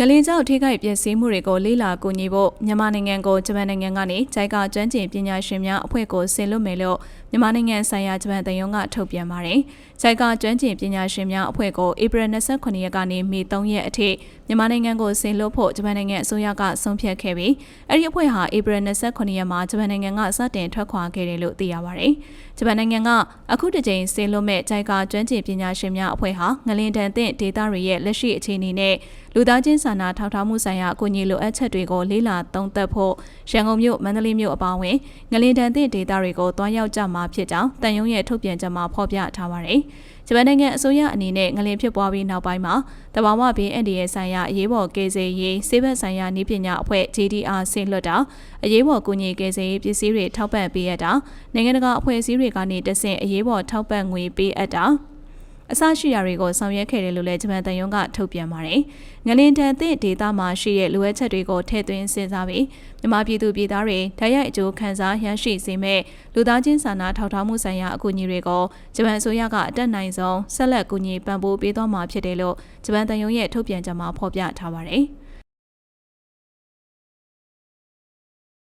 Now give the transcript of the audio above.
ငလင်ကြောင့်ထိခိုက်ပျက်စီးမှုတွေကိုလေးလာကူညီဖို့မြန်မာနိုင်ငံကိုဂျပန်နိုင်ငံကနေဂျိုက်ကကျွမ်းကျင်ပညာရှင်များအဖွဲ့ကိုဆင်လွတ်မယ်လို့မြန်မာနိုင်ငံဆိုင်ရာဂျပန်တယုံကထုတ်ပြန်ပါတယ်။ဂျိုက်ကကျွမ်းကျင်ပညာရှင်များအဖွဲ့ကိုဧပြီ29ရက်ကနေမေ3ရက်အထိမြန်မာနိုင်ငံကိုဆင်လွတ်ဖို့ဂျပန်နိုင်ငံအစိုးရကဆုံးဖြတ်ခဲ့ပြီးအဲ့ဒီအဖွဲ့ဟာဧပြီ29ရက်မှာဂျပန်နိုင်ငံကစတင်ထွက်ခွာခဲ့တယ်လို့သိရပါတယ်။ဂျပန်နိုင်ငံကအခုတစ်ကြိမ်ဆင်လွတ်မဲ့ဂျိုက်ကကျွမ်းကျင်ပညာရှင်များအဖွဲ့ဟာငလင်တန်တဲ့ဒေသတွေရဲ့လက်ရှိအခြေအနေနဲ့လူသားချင်းစာနာထောက်ထားမှုဆိုင်ရာအကူအညီလိုအပ်ချက်တွေကိုလေးလာသုံးသပ်ဖို့ရန်ကုန်မြို့မန္တလေးမြို့အပါအဝင်ငလင်တန်တဲ့ဒေသတွေကိုတွားရောက်ကြမှာဖြစ်ကြောင်းတန်ယုံရဲ့ထုတ်ပြန်ချက်မှာဖော်ပြထားပါတယ်။ဂျပန်နိုင်ငံအစိုးရအနေနဲ့ငလင်ဖြစ်ပွားပြီးနောက်ပိုင်းမှာတဘာဝဘေးအန်ဒီရဲ့ဆိုင်ရာအရေးပေါ်ကယ်ဆယ်ရေးစေဘက်ဆိုင်ရာနည်းပညာအဖွဲ့ JDR ဆင့်လွှတ်တာအရေးပေါ်ကူညီကယ်ဆယ်ရေးပစ္စည်းတွေထောက်ပံ့ပေးရတာနိုင်ငံတကာအဖွဲ့အစည်းတွေကနေတဆင့်အရေးပေါ်ထောက်ပံ့ငွေပေးအပ်တာ အစရှိရာတွေကိုဆောင်ရွက်ခဲ့တယ်လို့လည်းဂျပန်တန်ယုံကထုတ်ပြန်ပါတယ်။ငလင်တန်သည့်ဒေသမှာရှိတဲ့လိုအပ်ချက်တွေကိုထည့်သွင်းစဉ်းစားပြီးမြန်မာပြည်သူပြည်သားတွေဓာတ်ရိုက်အကျိုးခံစားရရှိစေမဲ့လူသားချင်းစာနာထောက်ထားမှုဆိုင်ရာအကူအညီတွေကိုဂျပန်အစိုးရကအတက်နိုင်ဆုံးဆက်လက်ကူညီပံ့ပိုးပေးသွားမှာဖြစ်တယ်လို့ဂျပန်တန်ယုံရဲ့ထုတ်ပြန်ချက်မှာဖော်ပြထားပါတယ်။